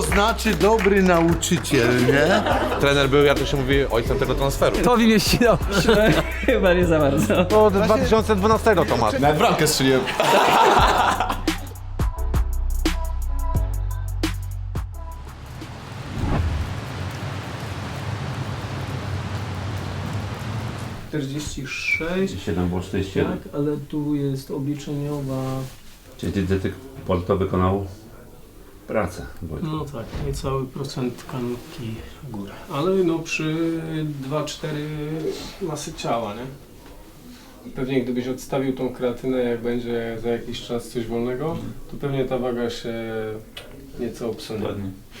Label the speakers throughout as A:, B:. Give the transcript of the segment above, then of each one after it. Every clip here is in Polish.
A: to znaczy dobry nauczyciel, nie?
B: Trener był, jak to się mówi, ojcem tego transferu.
C: To w imię ściną. Chyba nie za bardzo.
B: To 2012 to ma.
D: Nawet bramkę strzeliłem.
E: sześć,
F: 7 było 47.
E: tak, ale tu jest obliczeniowa,
F: Czyli ty, ty, ty to wykonał pracę. Wojtku.
E: no tak, niecały procent tkanki w górę. Ale no przy 2-4 masy ciała, nie? Pewnie gdybyś odstawił tą kreatynę, jak będzie za jakiś czas coś wolnego, to pewnie ta waga się nieco obsunie.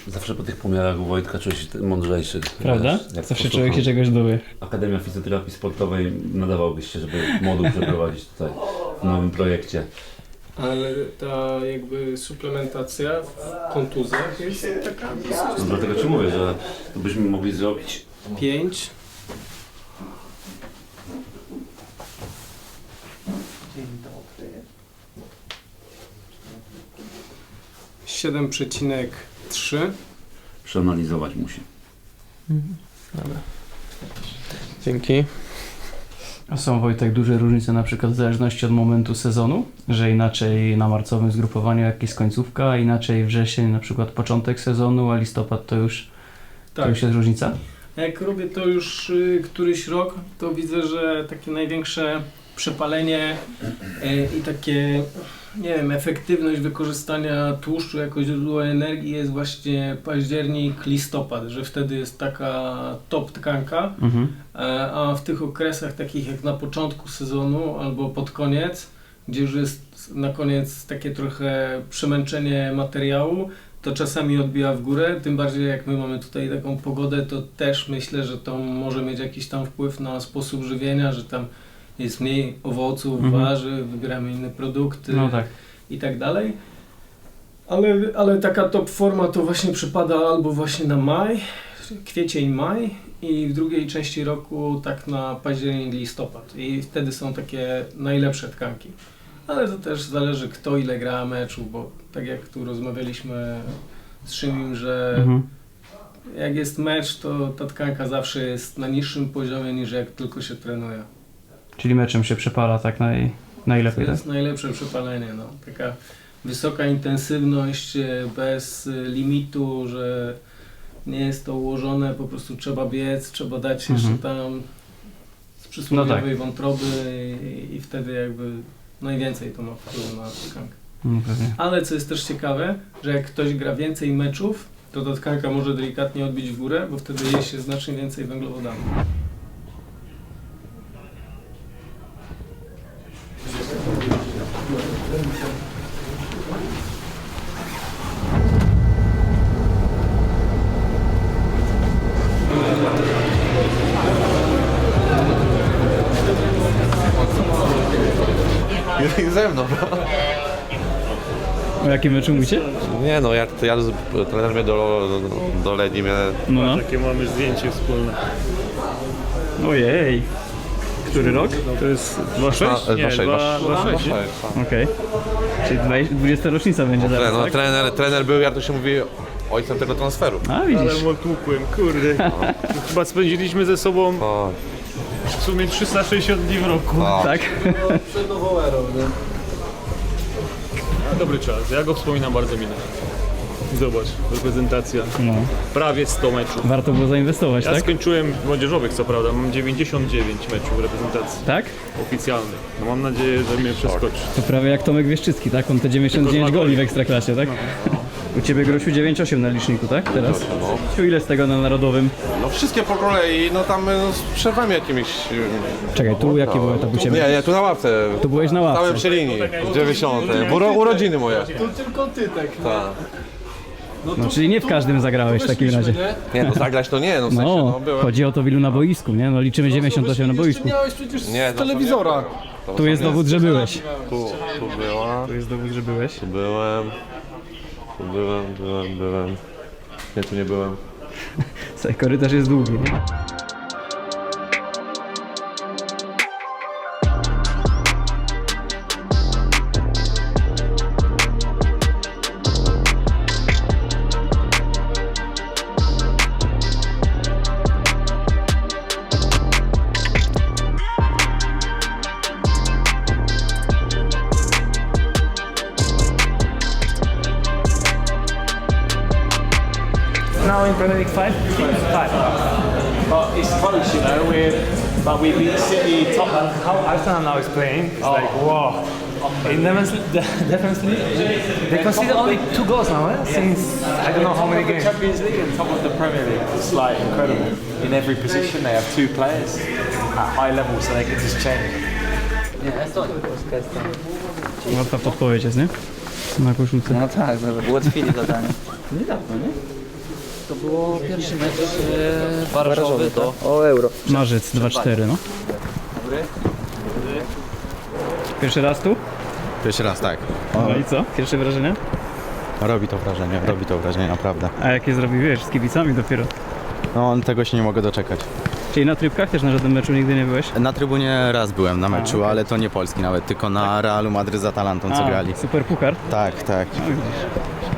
F: Zawsze po tych pomiarach u Wojtka czuję się mądrzejszy.
C: Prawda?
F: Wiesz, jak
C: Zawsze człowiek się czegoś dowie.
F: Akademia Fizjoterapii Sportowej nadawałbyś się, żeby moduł przeprowadzić tutaj w nowym projekcie.
E: Ale ta jakby suplementacja w kontuzjach jest taka
F: No, dlatego ci mówię, że to byśmy mogli zrobić
E: 5. Siedem przecinek trzy.
F: przeanalizować musi.
E: Dzięki.
C: Są Wojtek duże różnice na przykład w zależności od momentu sezonu, że inaczej na marcowym zgrupowaniu jak jest końcówka, inaczej wrzesień na przykład początek sezonu, a listopad to już, to
E: Tak.
C: już jest różnica?
E: Jak robię to już y, któryś rok, to widzę, że takie największe przepalenie y, i takie, nie wiem, efektywność wykorzystania tłuszczu jako źródło energii jest właśnie październik, listopad, że wtedy jest taka top tkanka.
C: Mhm.
E: E, A w tych okresach takich jak na początku sezonu albo pod koniec, gdzie już jest na koniec takie trochę przemęczenie materiału, to czasami odbija w górę, tym bardziej jak my mamy tutaj taką pogodę, to też myślę, że to może mieć jakiś tam wpływ na sposób żywienia, że tam jest mniej owoców,
C: Mhm.
E: warzyw, wybieramy inne produkty
C: No tak.
E: i tak dalej. Ale, ale taka top forma to właśnie przypada albo właśnie na maj, kwiecień, maj i w drugiej części roku tak na październik, listopad. I wtedy są takie najlepsze tkanki. Ale to też zależy kto ile gra meczu, bo tak jak tu rozmawialiśmy z Szymim, że
C: Mhm.
E: jak jest mecz, to ta tkanka zawsze jest na niższym poziomie niż jak tylko się trenuje.
C: Czyli meczem się przepala tak naj,
E: To
C: najlepiej, tak?
E: jest najlepsze przepalenie, no. Taka wysoka intensywność e, bez e, limitu, że nie jest to ułożone, po prostu trzeba biec, trzeba dać jeszcze
C: Mhm.
E: tam z przysłowiowej
C: No tak.
E: wątroby i, i wtedy jakby najwięcej to ma wpływu na tkankę.
C: No pewnie.
E: Ale co jest też ciekawe, że jak ktoś gra więcej meczów, to ta tkanka może delikatnie odbić w górę, bo wtedy je się znacznie więcej węglowodanów.
C: O jakim meczu mówicie?
B: Nie no, jak to ja, trener mnie do, do, mnie.
C: No, no.
G: Takie mamy zdjęcie wspólne.
C: Ojej. Który rok?
G: To jest 26?
B: A,
G: Nie,
B: 26,
G: 26.
C: Okej. Czyli 20 20 rocznica będzie zaraz,
B: no,
C: tak?
B: trener, trener był, jak to się mówi, ojcem tego transferu.
C: A
G: Ale
C: widzisz.
G: mu tłukłem, kurde. Chyba spędziliśmy ze sobą
B: O,
G: w sumie 360 dni w roku.
C: Tak?
E: Przed nową erą, nie?
G: Dobry czas, ja go wspominam bardzo mile. Zobacz, reprezentacja.
C: No.
G: Prawie 100 meczów.
C: Warto było zainwestować,
G: Ja
C: tak?
G: skończyłem młodzieżowych co prawda, mam 99 meczów reprezentacji
C: Tak?
G: oficjalnych. No mam nadzieję, że mnie przeskoczy.
C: To prawie jak Tomek Wieszczycki, tak? On te 99
G: Tylko
C: goli w Ekstraklasie, tak? U Ciebie Grosiu 9,8 na liczniku, tak? Teraz? Ciu, ile z tego na Narodowym?
B: No wszystkie po kolei, no tam no, z przerwami jakimiś.
C: Czekaj, tu jaki był etap u Ciebie?
B: Nie, nie, tu na ławce.
C: Tu byłeś na
B: Stałem
C: ławce.
B: przy linii, 90. Uro, urodziny moje.
E: To tylko ty tak.
B: Tak.
C: No, czyli nie w każdym zagrałeś w takim razie.
B: Nie, no zagrać to nie, no w sensie,
C: No,
B: no byłem.
C: chodzi o to, w ilu na boisku, nie? No liczymy 98 na boisku.
E: miałeś przecież
B: Nie,
E: z telewizora.
B: To
C: Tu jest dowód, że byłeś.
B: Tu, tu była,
C: Tu jest dowód, że byłeś.
B: tu byłem, tu byłem, byłem, byłem. Nie, tu nie byłem.
C: Słuchaj, korytarz jest długi. nie?
D: Netherlands, definitely, they conceded only two goals now, eh? Since I don't know how many games.
H: Champions League and top of the Premier League. It's like incredible. In every position, they have two players at high level, so they can just change.
C: Łatwa podpowiedź jest, nie? Na koszulce.
I: No tak, ułatwili zadanie. Niedawno, nie? To było pierwszy mecz e, barażowy do... O euro.
C: Marzec 2-4, no. Pierwszy raz tu?
J: Pierwszy raz, tak.
C: No i co? Pierwsze wrażenie?
J: Robi to wrażenie, robi to wrażenie, naprawdę.
C: A jakie zrobił, wiesz, z kibicami dopiero.
J: No, tego się nie mogę doczekać.
C: Czyli na trybkach też na żadnym meczu nigdy nie byłeś?
J: Na trybunie raz byłem na meczu,
C: okej.
J: ale to nie polski nawet, tylko na Realu Madryt z Atalantą, co
C: A,
J: grali.
C: Super puchar.
J: Tak, tak.
C: No, widzisz.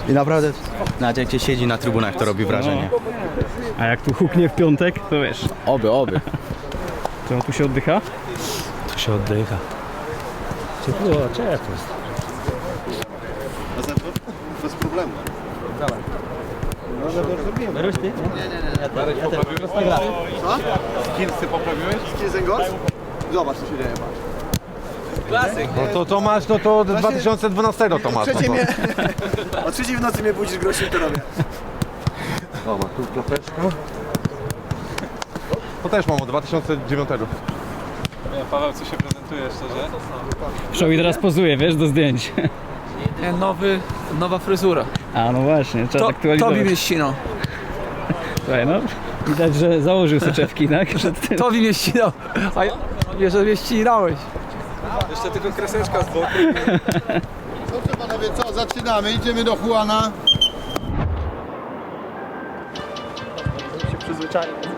J: I naprawdę, nawet jak się siedzi na trybunach, to robi wrażenie.
C: A jak tu huknie w piątek, to wiesz,
J: Oby, oby.
C: to tu się oddycha?
J: Tu się oddycha.
A: No to, to masz, no to od 2012 to masz. No to.
K: O trzeciej w nocy mnie budzisz, Grosiu, to robię.
A: O, ma tu klapeczka. To też mam od 2009.
G: Paweł, co się prezentuje szczerze?
C: Show i teraz pozuje, wiesz, do zdjęć.
I: Nowy, nowa fryzura.
C: A no właśnie, trzeba aktualizować.
I: Tobi mnie ścinał.
C: Słuchaj, no, widać, że założył soczewki, tak? Przed tym.
I: Tobi mnie ścinał. A ja wiesz, że mnie ścinałeś.
G: Jeszcze tylko kreseczka z boku.
K: Dobrze panowie, co? Zaczynamy, idziemy do Juana.
D: się przyzwyczaił.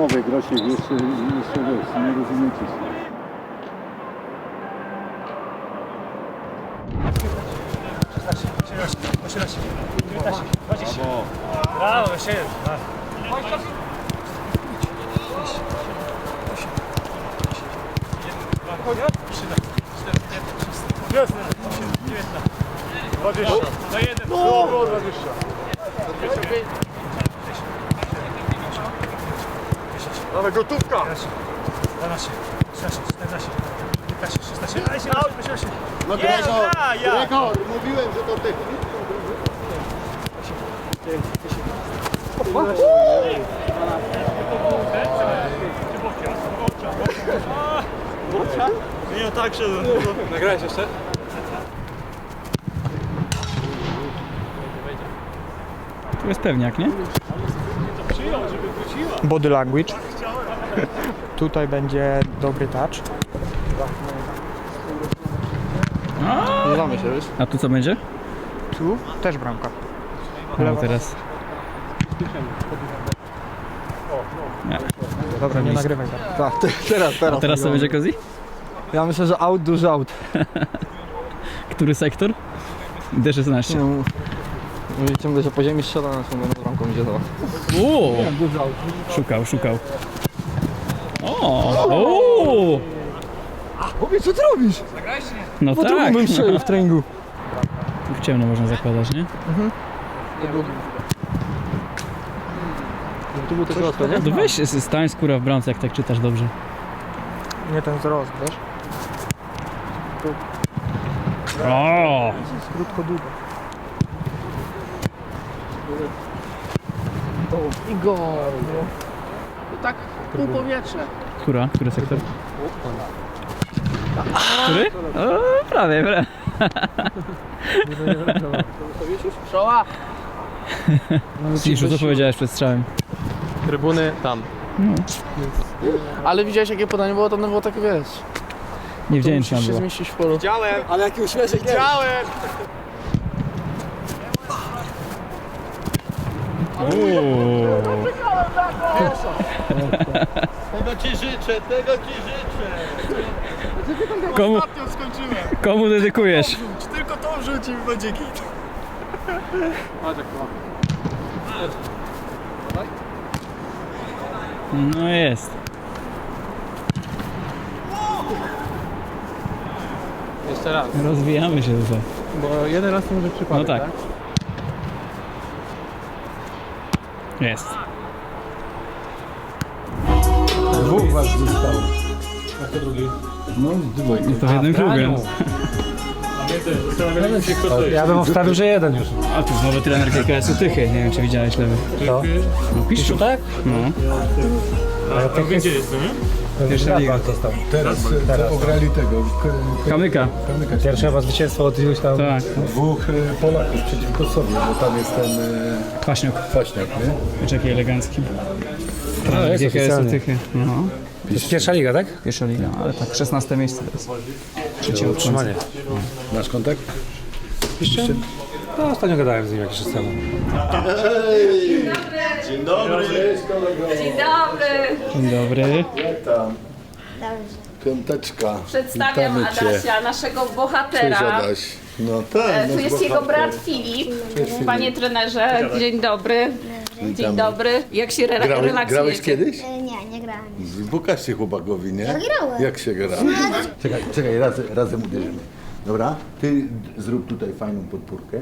K: Nowy, Grosiek, jeszcze, jeszcze wiesz, nie rozumiecie się.
D: Brawo, jeszcze jeden. Jest. 20. Na jeden. No, 20. Ale gotówka. 12, 13, 14, 15, 16, 17, 18,
K: No Gregor, Gregor, mówiłem, że to ty.
D: Nie, tak się.
G: Nagrałeś jeszcze?
C: Tu jest pewniak, nie?
D: Body language. Tutaj będzie dobry touch.
C: A tu co będzie?
D: Tu też bramka.
C: No teraz.
D: Dobra, nie nagrywaj tak. teraz,
C: A
D: teraz.
C: teraz co będzie Kozi?
D: Ja myślę, że out, duży out.
C: Który sektor? D16.
D: No, ciągle się po ziemi strzela, na tą bramką idzie do
C: O! Szukał, szukał. O!
D: Obie, co ty robisz?
C: No
D: Po
C: tak.
D: drugą bym strzelił w treningu.
C: Tu w ciemno można zakładać, nie?
D: Tu był tylko łatwo, nie?
C: No weź stań skóra w bramce, jak tak czytasz dobrze.
D: Nie ten wzrost, wiesz?
C: O!
D: Krótko, długo. I gol.
L: tak pół powietrze.
C: Która? Który sektor? Który? O, prawie, prawie.
L: Szoła!
C: Siszu, co powiedziałeś przed strzałem?
L: Trybuny tam.
C: No.
L: Ale widziałeś jakie podanie było? To ono było takie wiesz.
C: Niewdzięczna
L: Musisz się
C: była.
L: zmieścić w polu.
M: Widziałem! Ale jaki uśmieszek Widziałem! Tego ci życzę, tego ci życzę!
C: Komu-
M: Ostatnio skończyłem!
C: Komu dedykujesz?
M: Tylko to wrzuci i będzie git.
C: No jest.
L: Jeszcze raz.
C: Rozwijamy się tutaj.
L: Bo jeden raz to może przypadek,
C: No tak. Jest.
K: Was zostało. A kto drugi? No, dwójka.
C: I to w jednym klubie.
K: Ja bym obstawił, że jeden już.
C: A tu nowy trener KKS-u Tychy. Nie wiem, czy widziałeś lewy.
K: Co?
C: No, Piszczu.
K: tak?
C: No.
K: A tak
G: Gdzie jest to, nie?
C: Pierwsza liga.
K: został. Teraz, teraz ograli tego.
C: Kamyka.
K: Kamyka. Pierwsze chyba zwycięstwo od iluś tam
C: Tak.
K: dwóch e, Polaków przeciwko sobie, bo tam jest ten e,
C: Kwaśniok.
K: Kwaśniak, nie?
C: Elegancki.
K: No, jest
C: KKS-u
K: oficjalnie.
C: Tychy. No.
K: Pierwsza liga, tak?
C: Pierwsza liga, ale tak 16 miejsce teraz. Trzecie od końca.
K: Utrzymanie. Masz kontakt? Jeszcze? No, ostatnio gadałem z nim jakiś czas temu.
M: Dzień dobry!
N: Dzień dobry.
C: Dzień dobry.
K: Piąteczka.
N: Przedstawiam
K: Witamy cię.
N: Adasia, naszego
K: Cześć
N: bohatera.
K: Adaś. No tak.
N: E, Tu jest jego brat Filip.
K: Cześć, Filip.
N: Panie trenerze, dzień dobry. Dzień dobry. Jak się re-
K: Grałeś,
N: relaksujecie?
K: grałeś kiedyś? Pokażcie chłopakowi, nie?
O: Ja grałem.
K: Jak się gra? Czekaj, czekaj, razem, razem uderzymy. Dobra? Ty zrób tutaj fajną podpórkę.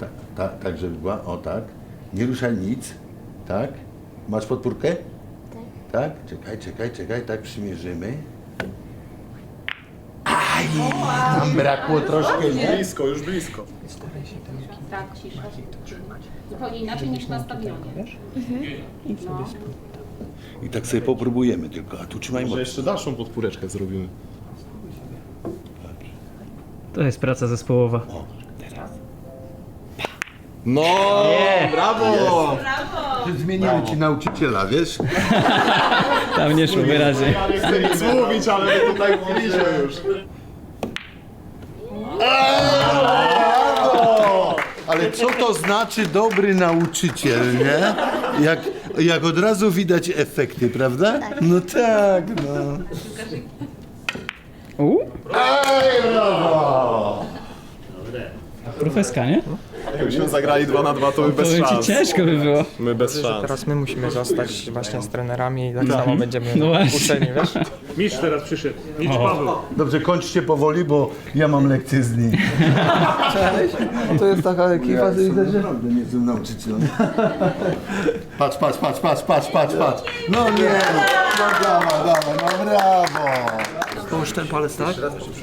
K: Tak. Tak, tak, żeby była. O tak. Nie ruszaj nic. Tak? Masz podpórkę? Tak. Tak? Czekaj, czekaj, czekaj, tak przymierzymy. Aj! Tam brakło troszkę, nie?
G: Blisko, już blisko.
N: Tak, cisza. Zupełnie inaczej niż na stadionie. No.
K: I tak sobie popróbujemy tylko. A tu trzymaj
G: Może
K: mocno.
G: jeszcze dalszą podpóreczkę zrobimy.
C: To jest praca zespołowa.
G: No, brawo!
K: Zmieniły ci nauczyciela, wiesz?
C: Tam nie szło wyraźnie.
G: Nie chcę nic mówić, ale my tutaj mówiliśmy już.
K: Brawo! Ale co to znaczy dobry nauczyciel, nie? Jak, jak od razu widać efekty, prawda? No tak, no.
C: U?
K: Ej, brawo!
C: Profeska, nie?
G: Jakbyśmy zagrali 2 na 2, to by bez
C: Powiem ci,
G: szans.
C: ciężko by było.
G: My bez szans.
P: Teraz my musimy zostać właśnie z trenerami i tak
C: Mhm.
P: samo będziemy
C: No właśnie.
P: uczeni, wiesz?
G: Mistrz teraz przyszedł. Mistrz. Paweł.
K: Dobrze, kończcie powoli, bo ja mam lekcję z nim.
L: Cześć. To jest taka ekipa, że widać, że...
K: naprawdę nie jestem nauczycielem. Patrz, patrz, patrz, patrz, patrz, patrz, patrz. No nie, no dawaj, dawaj, no brawo.
L: Połóż ten palec tak,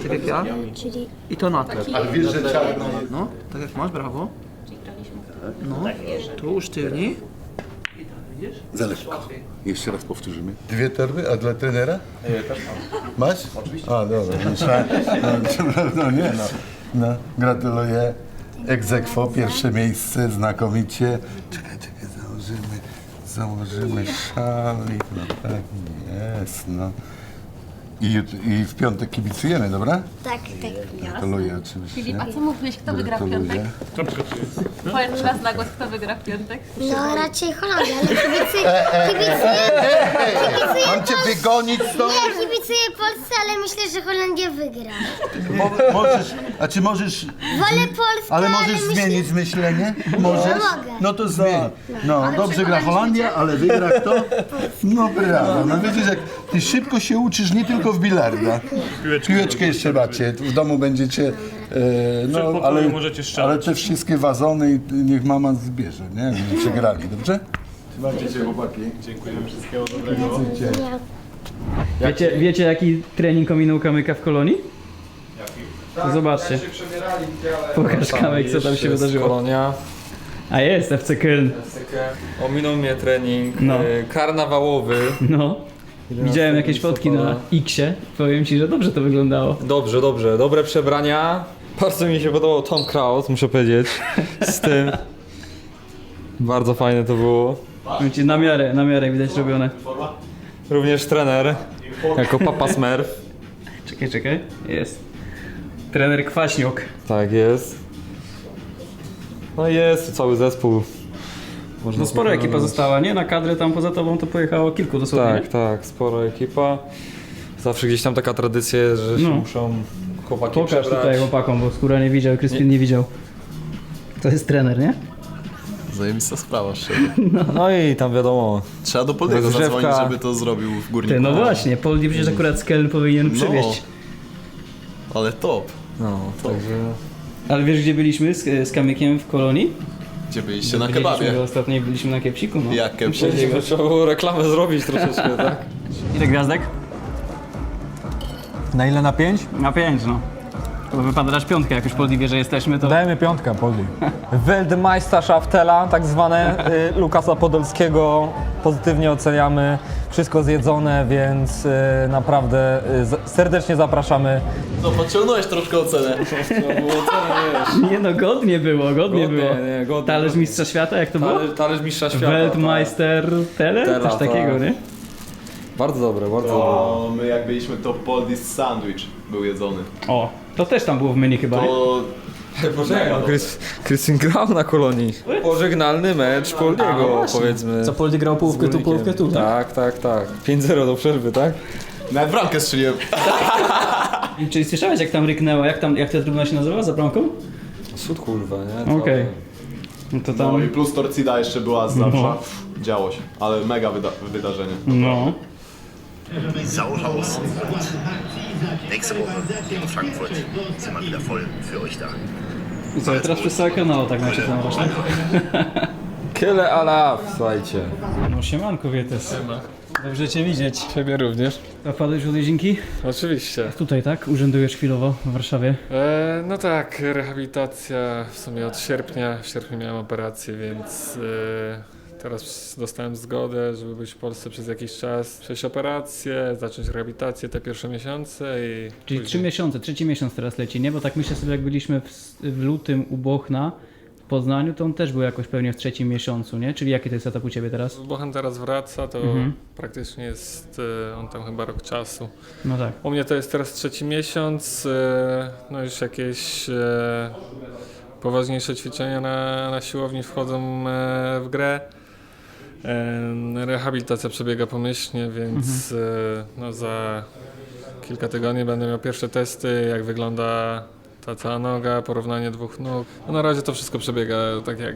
L: tak jak ja.
O: Czyli
L: I to na to.
K: Ale wiesz, że czarno
L: No, tak jak masz, brawo. No, tu usztywni.
K: Za lekko. Jeszcze raz powtórzymy. Dwie torby, a dla trenera? Ja też mam. Masz? Oczywiście. A, dobra, myślałem. No, no nie no. no. Gratuluję. Egzekwo, pierwsze miejsce, znakomicie. Czekaj, czekaj, założymy, założymy szalik. No tak, jest, no. I, jut- I w piątek kibicujemy, dobra?
O: tak, tak.
K: Gratuluję oczywiście.
N: Filip, a co mówiłeś, kto wygra w piątek?
K: Gratuluję.
N: Powiedz raz na głos, kto wygra w piątek.
O: No raczej Holandia, ale kibicuję, kibicuję, kibicuję
K: Mam cię wygonić stąd?
O: Nie, kibicuję Polsce, ale myślę, że Holandia wygra.
K: Mo- możesz, a czy możesz...
O: Wolę Polskę,
K: Ale możesz
O: myślę-
K: zmienić myślenie? Możesz?
O: mogę.
K: No to zmień. No, dobrze gra Holandia, ale wygra kto? No brawo. No widzisz, jak ty szybko się uczysz nie tylko w bilarda. Piłeczkę jeszcze macie. W domu będziecie... E, no,
G: pokoju
K: ale,
G: możecie strzelać.
K: ale te wszystkie wazony i niech mama zbierze, nie? Żeby przegrali, dobrze? Trzymajcie się chłopaki.
G: Dziękujemy, wszystkiego dobrego.
C: Wiecie, wiecie jaki trening ominął Kamyka w kolonii? Zobaczcie. Pokaż Kamek, co tam się wydarzyło.
P: Kolonia.
C: A jest FC Köln.
Q: Ominął mnie trening
C: No.
Q: e, karnawałowy.
C: No. Widziałem jakieś fotki na Xie. Powiem ci, że dobrze to wyglądało.
Q: Dobrze, dobrze. Dobre przebrania. Bardzo mi się podobał Tom Kraus, muszę powiedzieć. Z tym. Bardzo fajne to było.
C: Powiem ci, na miarę, na miarę widać robione.
Q: Również trener. Jako papa Smurf.
C: Czekaj, czekaj. Jest. Trener Kwaśniok.
Q: Tak jest. No jest cały zespół. Można
C: No spora ekipa została, nie? Na kadrę tam poza tobą to pojechało kilku dosłownie.
Q: Tak, tak, spora ekipa. Zawsze gdzieś tam taka tradycja, że się
C: No.
Q: muszą chłopaki
C: Pokaż
Q: przebrać.
C: tutaj chłopakom, bo skóra nie widział, Kryspin nie widział. To jest trener, nie?
R: Zajebista sprawa, szczerze.
Q: No i tam wiadomo.
R: Trzeba do Poldiego zadzwonić, żeby to zrobił w górniku.
C: Ty, no właśnie, Poldi przecież akurat z Köln powinien przywieźć.
R: No, ale top.
Q: No, także...
C: Ale wiesz gdzie byliśmy z, z Kamykiem w Kolonii?
R: Gdzie byliście? Na
C: Powiedzieliśmy,
R: kebabie.
C: Ostatnio byliśmy na Kepsiku, no.
R: Jak
Q: że trzeba było reklamę zrobić troszeczkę, tak?
C: Ile gwiazdek?
S: Na ile na 5?
C: Na pięć, no. To wypada dać piątkę, jak już Poldi wie, że jesteśmy, to...
S: Dajemy piątkę, Poldi.
P: Weltmeisterschaftela, tak zwane y, Lukasa Podolskiego, pozytywnie oceniamy. Wszystko zjedzone, więc y, naprawdę y, z- serdecznie zapraszamy.
R: No, podciągnąłeś troszkę ocenę.
C: Nie no, godnie było, godnie,
Q: Godnie,
C: było.
Q: nie, godnie.
C: Talerz mistrza świata, jak to było?
Q: Talerz, talerz mistrza świata.
C: Weltmeister Tele?
Q: Tela,
C: Coś takiego,
Q: tak.
C: nie?
Q: Bardzo dobre, bardzo
R: To my jak byliśmy, to Poldis sandwich był jedzony.
C: O, to też tam było w menu chyba, nie?
R: To...
Q: Poczekaj, no, Chris, Christian grał na kolonii. Pożegnalny mecz Poldiego,
C: no
Q: powiedzmy.
C: Co Poldi grał połówkę tu, połówkę tu,
Q: tak? Tak, tak, 5-0 do przerwy, tak?
R: Nawet bramkę strzeliłem.
C: Czyli słyszałeś jak tam ryknęło, jak tam, jak ta trybuna się nazywała za bramką?
Q: Sud kurwa, nie?
C: Okej. No to
R: No
C: tam...
R: i plus Torcida jeszcze była z
C: No.
R: zawsze. Działo się, ale mega wyda wydarzenie.
C: No.
T: Sau raus. Nächste Woche in Frankfurt sind wir wieder voll für euch da.
C: I co, teraz przez cały kanał tak macie tam właśnie.
Q: Kyle alaf, słuchajcie.
C: No siemanko Wietes. Dobrze cię widzieć.
G: Ciebie również.
C: Zapadłeś od jezinki?
G: Oczywiście.
C: Tutaj, tak? Urzędujesz chwilowo w Warszawie.
G: E, no tak, rehabilitacja w sumie od sierpnia. W sierpniu miałem operację, więc e, teraz dostałem zgodę, żeby być w Polsce przez jakiś czas, przejść operację, zacząć rehabilitację te pierwsze miesiące i...
C: Czyli trzy miesiące, trzeci miesiąc teraz leci, nie? Bo tak myślę sobie, jak byliśmy w, w lutym u Bochna w Poznaniu, to on też był jakoś pewnie w trzecim miesiącu, nie? Czyli jaki to jest etap u Ciebie teraz?
G: Bochen teraz wraca, to
C: Mhm.
G: praktycznie jest e, on tam chyba rok czasu.
C: No tak.
G: U mnie to jest teraz trzeci miesiąc, e, no już jakieś e, poważniejsze ćwiczenia na, na siłowni wchodzą w grę. Rehabilitacja przebiega pomyślnie, więc e, no za kilka tygodni będę miał pierwsze testy, jak wygląda ta cała noga, porównanie dwóch nóg. No na razie to wszystko przebiega tak jak,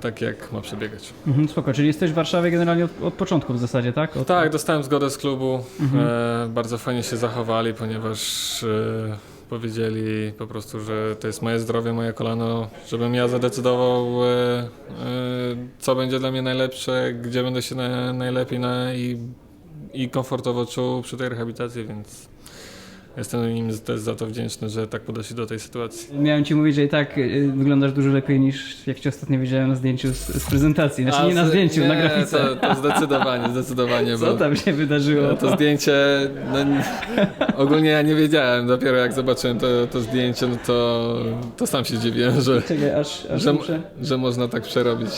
G: tak jak ma przebiegać.
C: Mhm, spoko, czyli jesteś w Warszawie generalnie od, od początku w zasadzie, tak? Od...
G: Tak, dostałem zgodę z klubu.
C: Mhm.
G: E, bardzo fajnie się zachowali, ponieważ e, powiedzieli po prostu, że to jest moje zdrowie, moje kolano, żebym ja zadecydował, e, e, co będzie dla mnie najlepsze, gdzie będę się na, najlepiej na, i, i komfortowo czuł przy tej rehabilitacji, więc jestem im też za to wdzięczny, że tak podeszli do tej sytuacji.
C: Miałem Ci mówić, że i tak y, wyglądasz dużo lepiej niż jak Cię ostatnio widziałem na zdjęciu z, z prezentacji. Znaczy nie na zdjęciu,
G: nie,
C: na grafice.
G: To, to zdecydowanie, zdecydowanie.
C: Co tam się wydarzyło?
G: To zdjęcie, no, nie- ogólnie ja nie wiedziałem, dopiero jak zobaczyłem to, to zdjęcie, no to, to sam się dziwiłem, że,
C: Czekaj, aż, aż
G: że, że można tak przerobić.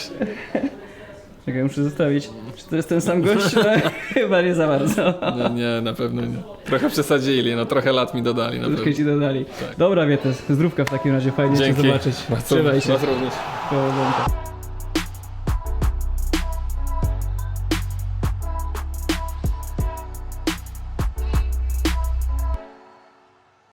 C: Czekaj, muszę zostawić. Czy to jest ten sam gość? No, chyba nie za bardzo.
G: Nie, nie, na pewno nie. Trochę przesadzili, no trochę lat mi dodali na
C: Troszkę
G: pewno.
C: Ci dodali. Dobra, Wietes, zdrówka w takim razie, fajnie Cię
G: Dzięki.
C: zobaczyć.
G: Bardzo-
C: Trzymaj się.
G: bardzo również.
C: Powodzonka.